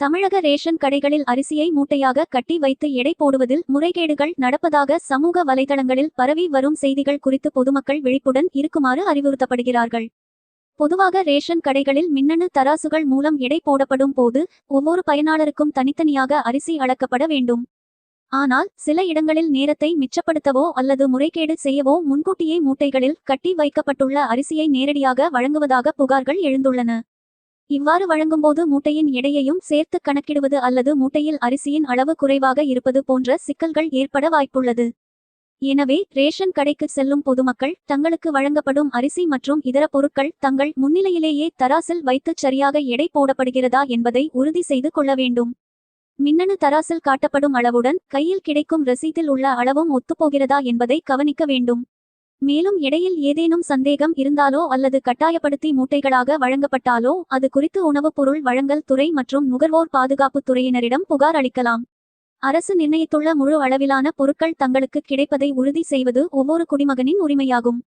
தமிழக ரேஷன் கடைகளில் அரிசியை மூட்டையாக கட்டி வைத்து எடை போடுவதில் முறைகேடுகள் நடப்பதாக சமூக வலைதளங்களில் பரவி வரும் செய்திகள் குறித்து பொதுமக்கள் விழிப்புடன் இருக்குமாறு அறிவுறுத்தப்படுகிறார்கள். பொதுவாக ரேஷன் கடைகளில் மின்னணு தராசுகள் மூலம் எடை போடப்படும் போது ஒவ்வொரு பயனாளருக்கும் தனித்தனியாக அரிசி அளக்கப்பட வேண்டும். ஆனால் சில இடங்களில் நேரத்தை மிச்சப்படுத்தவோ அல்லது முறைகேடு செய்யவோ முன்கூட்டியே மூட்டைகளில் கட்டி வைக்கப்பட்டுள்ள அரிசியை நேரடியாக வழங்குவதாக புகார்கள் எழுந்துள்ளன. இவ்வாறு வழங்கும்போது மூட்டையின் எடையையும் சேர்த்து கணக்கிடுவது அல்லது மூட்டையில் அரிசியின் அளவு குறைவாக இருப்பது போன்ற சிக்கல்கள் ஏற்பட வாய்ப்புள்ளது. எனவே ரேஷன் கடைக்கு செல்லும் பொதுமக்கள் தங்களுக்கு வழங்கப்படும் அரிசி மற்றும் இதர பொருட்கள் தங்கள் முன்னிலையிலேயே தராசில் வைத்து சரியாக எடை போடப்படுகிறதா என்பதை உறுதி செய்து கொள்ள வேண்டும். மின்னணு தராசில் காட்டப்படும் அளவுடன் கையில் கிடைக்கும் ரசீதில் உள்ள அளவும் ஒத்துப்போகிறதா என்பதை கவனிக்க வேண்டும். மேலும் இடையில் ஏதேனும் சந்தேகம் இருந்தாலோ அல்லது கட்டாயப்படுத்தி மூட்டைகளாக வழங்கப்பட்டாலோ அது குறித்து உணவுப் பொருள் வழங்கல் துறை மற்றும் நுகர்வோர் பாதுகாப்புத் துறையினரிடம் புகார் அளிக்கலாம். அரசு நிர்ணயித்துள்ள முழு அளவிலான பொருட்கள் தங்களுக்கு கிடைப்பதை உறுதி செய்வது ஒவ்வொரு குடிமகனின் உரிமையாகும்.